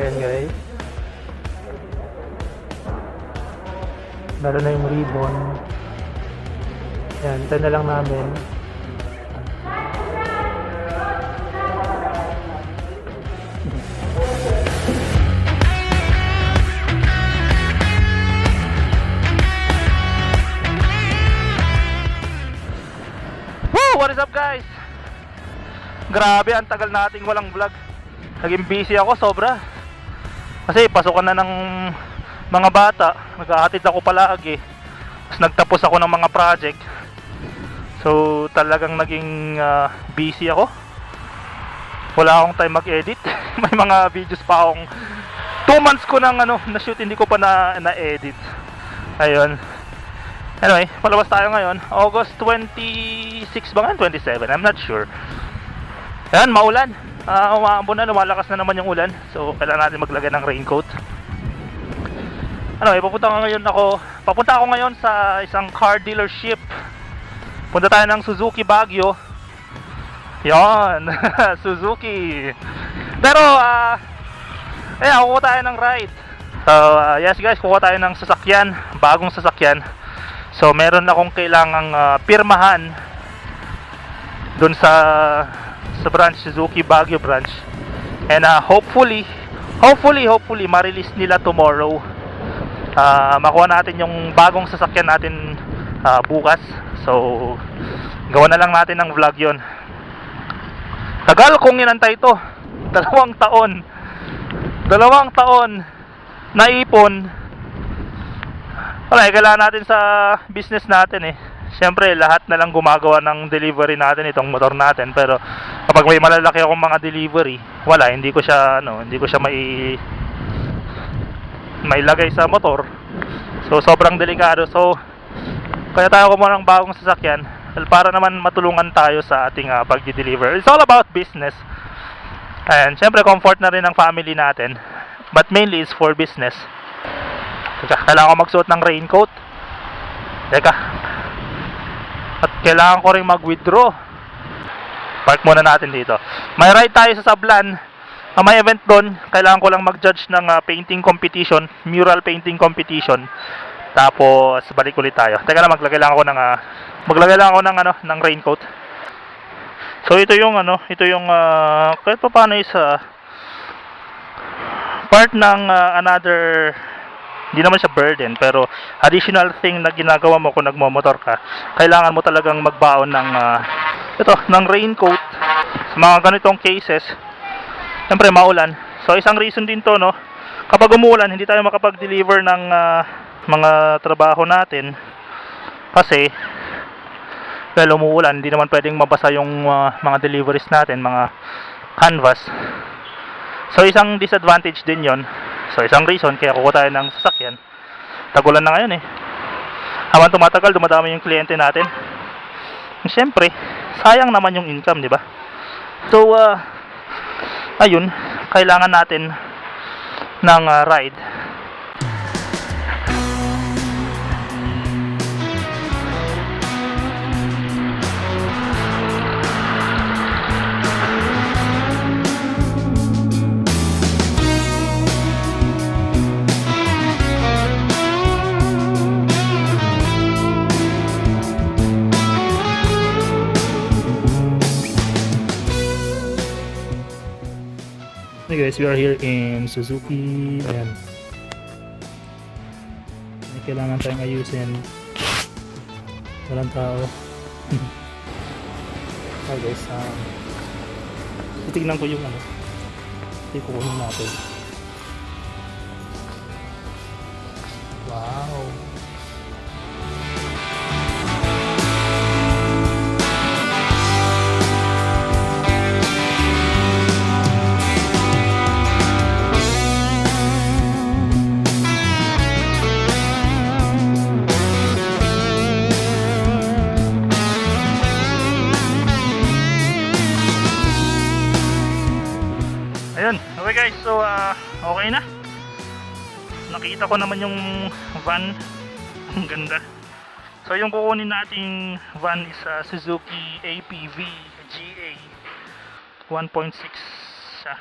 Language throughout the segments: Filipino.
Ayan guys. Lalo na yung ribbon. Ayan, ito na lang namin. Woo! What is up guys? Grabe, ang tagal nating walang vlog. Naging busy ako sobra. Kasi pasukan na ng mga bata. Nag-ahatid ako palagi. Tapos nagtapos ako ng mga project. So talagang naging ah, busy ako. Wala akong time mag-edit. May mga videos pa akong 2 months ko nang ano, na-shoot hindi ko pa na na-edit. Ayun. Anyway, palabas tayo ngayon. August 26 ba nga? 27? I'm not sure. Ayan, maulan. Ah, umaambon na, lumalakas na naman yung ulan. So, kailangan natin maglagay ng raincoat. Ano, eh, papunta ko ngayon ako, papunta ako ngayon sa isang car dealership. Punta tayo ng Suzuki Baguio. Yon, Suzuki. Pero, ah, ayan, kukuha tayo ng ride. So, ah, yes guys, kukuha tayo ng sasakyan, bagong sasakyan. So, meron akong kailangang ah, pirmahan dun sa branch Suzuki Baguio branch. And ah, hopefully, hopefully, hopefully ma-release nila tomorrow. Ah, makuha natin yung bagong sasakyan natin ah, bukas. So, gawa na lang natin ng vlog 'yon. Tagal kong inantay ito. Dalawang taon. Dalawang taon naipon wala, eh, kailangan natin sa business natin eh. Siyempre, lahat na lang gumagawa ng delivery natin itong motor natin. Pero kapag may malalaki akong mga delivery, wala, hindi ko siya ano, hindi ko siya mai mailagay sa motor. So sobrang delikado. So kaya tayo kumuha ng bagong sasakyan para naman matulungan tayo sa ating uh, pag-deliver. It's all about business. And syempre comfort na rin ng family natin. But mainly it's for business. Teka, kailangan ko magsuot ng raincoat. Teka. At kailangan ko rin mag-withdraw. Park muna natin dito. May ride tayo sa Sablan. Ang may event doon, kailangan ko lang mag-judge ng ah, painting competition, mural painting competition. Tapos balik ulit tayo. Teka lang, maglagay lang ako ng ah, maglagay lang ako ng ano, ng raincoat. So ito yung ano, ito yung ah, kahit pa paano is ah, part ng ah, another hindi naman siya burden pero additional thing na ginagawa mo kung nagmo-motor ka kailangan mo talagang magbaon ng ah, ito ng raincoat. Sa mga ganitong cases siyempre maulan. So isang reason din to no? Kapag umuulan hindi tayo makapag-deliver ng ah, mga trabaho natin kasi well umuulan hindi naman pwedeng mabasa yung ah, mga deliveries natin mga canvas. So isang disadvantage din yon. So isang reason kaya kukuha tayo ng sasakyan. Tagulan na ngayon eh. Habang tumatagal, dumadami yung kliyente natin. Siyempre, sayang naman yung income, di ba? So, uh, ayun, kailangan natin ng uh, ride. Guys, we are here in Suzuki. Ayan. May kailangan tayong ayusin. Walang tao. Hi guys, um, titignan ko yung ano. Hindi kukunin natin. Na. Nakita ko naman yung van. Ang ganda. So yung kukunin nating van is ah, Suzuki APV GA 1.6 siya.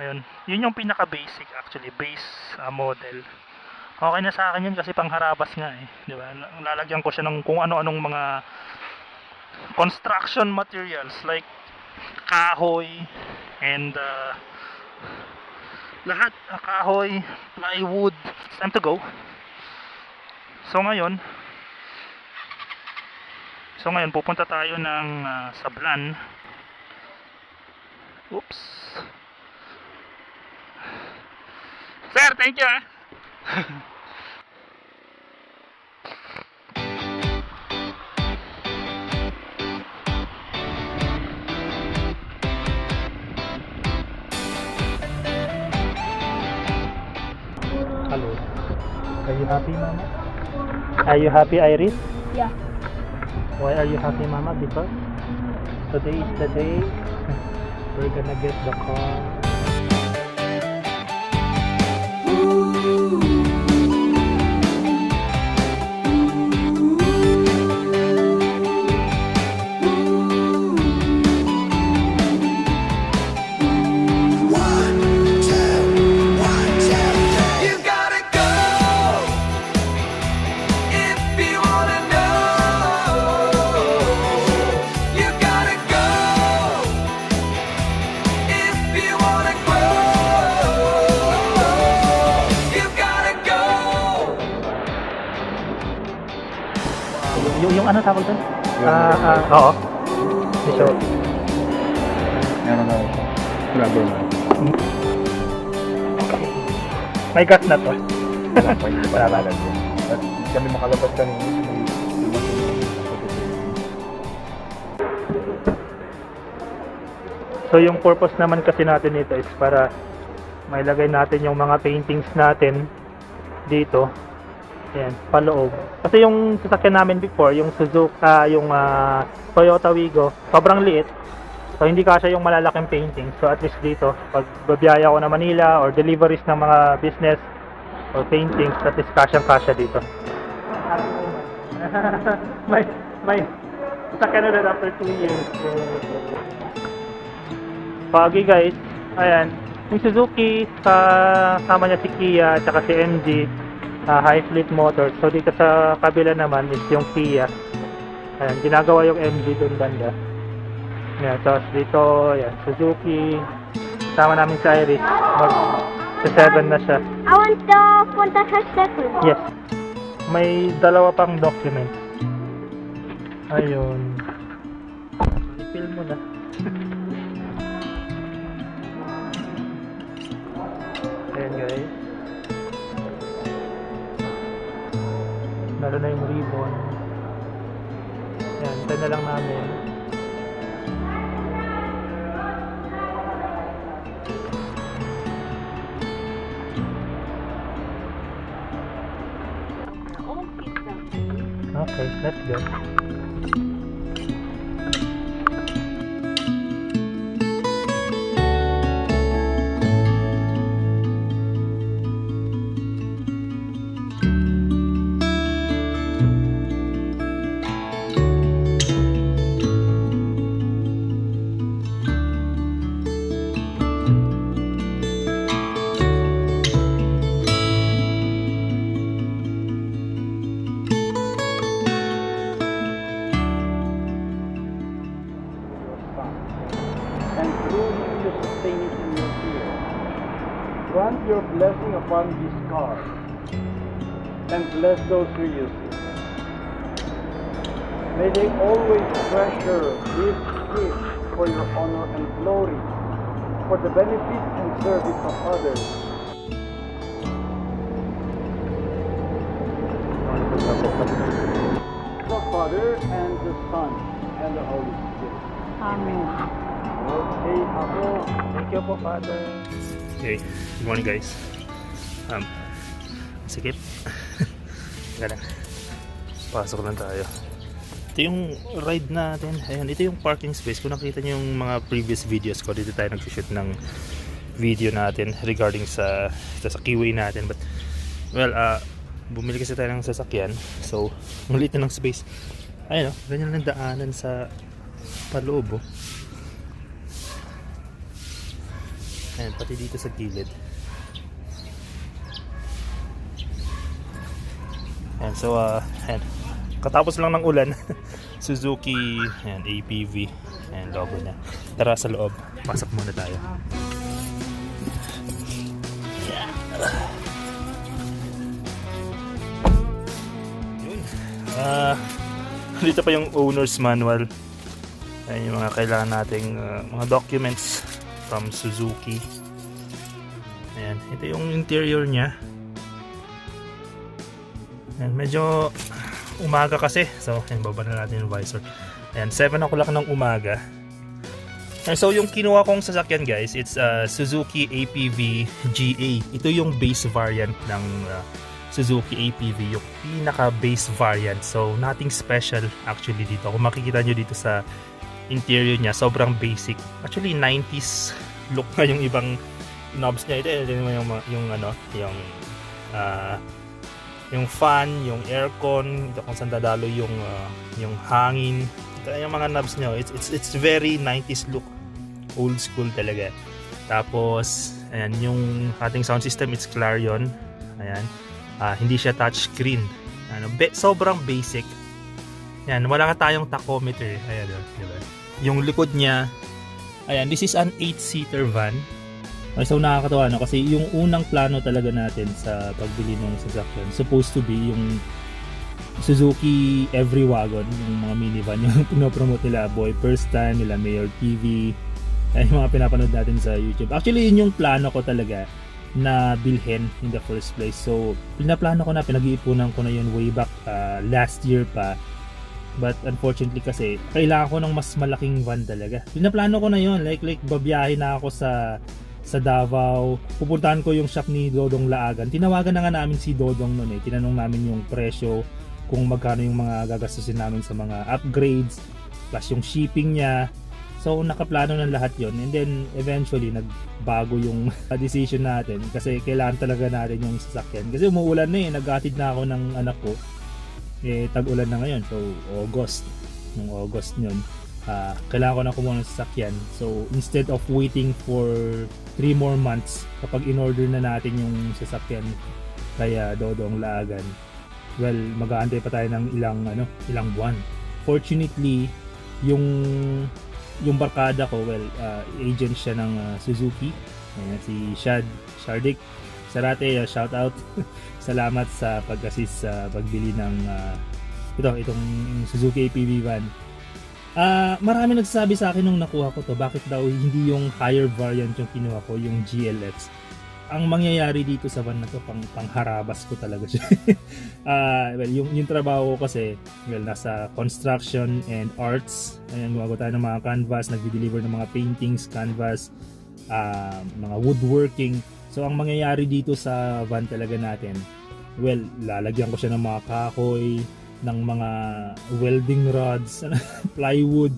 Ayun. Yun yung pinaka basic actually, base ah, model. Okay na sa akin yun kasi pangharabas nga eh. Di ba? Lalagyan ko siya ng kung ano-anong mga construction materials like kahoy and uh, lahat kahoy, plywood. It's time to go. So ngayon, so ngayon pupunta tayo ng uh, Sablan. Oops. Sir, thank you ah. Hello. Are you happy, Mama? Are you happy, Iris? Yeah. Why are you happy, Mama? Because today is the day we're gonna get the car. You So, Meron na siya. Rubber man. may gas na to. Wala pa, hindi pa nalalagyan. At hindi kami makalabas kanina. So yung purpose naman kasi natin nito is para mailagay natin yung mga paintings natin dito. Ayan, paloob. Kasi yung sasakyan namin before, yung Suzuki, ah, yung ah, Toyota Wigo, sobrang liit. So hindi kasya yung malalaking painting. So at least dito, pag babiyaya ko na Manila or deliveries ng mga business or paintings, at least kasyang kasya dito. may, may, sasakyan ulit after 2 years. Pagi guys, ayan, yung Suzuki, kasama niya si Kia, at si MG, ah, high fleet motors. So dito sa kabila naman is yung Kia. Ayan, ginagawa yung MG doon banda. Ayan, tapos dito, ayan, Suzuki. Kasama namin si Iris. Mag sa 7 na siya. I want the punta sa second. Yes. May dalawa pang document. Ayun. I-fill mo na. Ayan guys. Lalo na yung ribbon. Ayan, ito na lang namin. Okay, let's go. Grant your blessing upon this car, and bless those who use it. May they always treasure this gift for your honor and glory, for the benefit and service of others. The Father and the Son and the Holy Spirit. Amen. Okay, ako. Thank you po, Father. Okay, good morning guys. Um, sikip. Gana. Pasok lang tayo. Ito yung ride natin. Ayan, ito yung parking space. Kung nakita niyo yung mga previous videos ko, dito tayo nag-shoot ng video natin regarding sa sa, sa keyway natin. But, well, uh, bumili kasi tayo ng sasakyan. So, maliit na ng space. Ayun, oh, ganyan lang daanan sa paloob, oh. Ayan, pati dito sa gilid. Ayan, so, uh, ayan. Katapos lang ng ulan. Suzuki, ayan, APV. Ayan, logo niya. Tara sa loob. Pasok muna tayo. Yun. Ah, dito pa yung owner's manual. Ayan yung mga kailangan nating uh, mga documents from Suzuki. Ayan, ito yung interior niya. Ayan, medyo umaga kasi. So, ayan, baba na natin yung visor. Ayan, 7 o'clock ng umaga. And so, yung kinuha kong sasakyan guys, it's uh, Suzuki APV GA. Ito yung base variant ng uh, Suzuki APV, yung pinaka-base variant. So, nothing special actually dito. Kung makikita nyo dito sa interior niya, sobrang basic. Actually, 90s look na yung ibang knobs niya. Ito, ito yung, yung, yung ano, yung ah, yung fan, yung aircon, ito kung saan dadalo yung ah, yung hangin. Ito yung mga knobs niya. It's it's it's very 90s look. Old school talaga. Tapos, ayan, yung ating sound system, it's Clarion. Ayan. Ah, hindi siya touchscreen. Ano, be, sobrang basic. Yan, wala ka tayong tachometer. Ayan, oh, di ba? Yung likod niya, ayan, this is an 8-seater van. So nakakatawa no kasi yung unang plano talaga natin sa pagbili ng sasakyan supposed to be yung Suzuki Every Wagon, yung mga minivan yung pinopromote nila Boy First Time, nila Mayor TV, ay mga pinapanood natin sa YouTube. Actually, yun yung plano ko talaga na bilhin in the first place. So, pinaplano ko na, pinag-iipunan ko na yun way back uh, last year pa. But unfortunately kasi, kailangan ko ng mas malaking van talaga. Pinaplano ko na yun, like, like babiyahe na ako sa sa Davao. Pupuntahan ko yung shop ni Dodong Laagan. Tinawagan na nga namin si Dodong noon eh. Tinanong namin yung presyo, kung magkano yung mga gagastusin namin sa mga upgrades, plus yung shipping niya. So, nakaplano ng lahat yon And then, eventually, nagbago yung decision natin kasi kailangan talaga natin yung sasakyan. Kasi umuulan na eh. Naghatid na ako ng anak ko. Eh, tag-ulan na ngayon. So, August. Nung August yun. ah, kailangan ko na kumuha ng sasakyan. So, instead of waiting for 3 more months kapag in-order na natin yung sasakyan kaya Dodong Laagan, well, mag-aantay pa tayo ng ilang ano, ilang buwan. Fortunately, yung yung barkada ko, well, uh, agent siya ng uh, Suzuki. Ayan, si Shad Shardik. Sarate, uh, shout out. Salamat sa pag-assist sa pagbili ng uh, ito, itong Suzuki APV van. Ah, marami nagsasabi sa akin nung nakuha ko to, bakit daw hindi yung higher variant yung kinuha ko, yung GLX. Ang mangyayari dito sa van na to, pang pangharabas ko talaga siya. Ah, well, yung yung trabaho ko kasi, well, nasa construction and arts. Ayan, gumagawa tayo ng mga canvas, nagde-deliver ng mga paintings, canvas, ah, mga woodworking. So, ang mangyayari dito sa van talaga natin, well, lalagyan ko siya ng mga kahoy, ng mga welding rods, ano, plywood.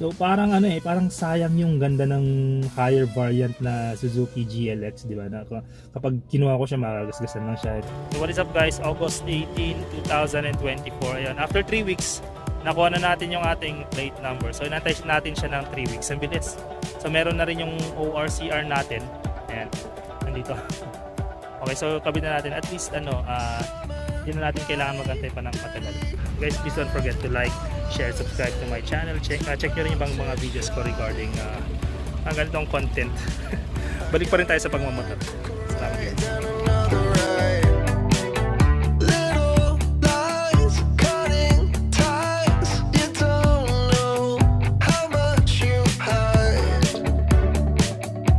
So parang ano eh, parang sayang yung ganda ng higher variant na Suzuki GLX, di ba? Kapag kinuha ko siya, makagasgasan lang siya. So what is up guys? August 18, 2024. Ayun, after 3 weeks, nakuha na natin yung ating plate number. So inantay natin siya ng 3 weeks. Ang bilis. So meron na rin yung ORCR natin. Ayan, nandito. Okay, so kabit na natin at least ano, ah hindi na natin kailangan magantay pa ng matagal. Guys, please don't forget to like, share, subscribe to my channel. Check, uh, check nyo rin ibang mga videos ko regarding uh, ang ganitong content. Balik pa rin tayo sa pagmamotor. Salamat guys.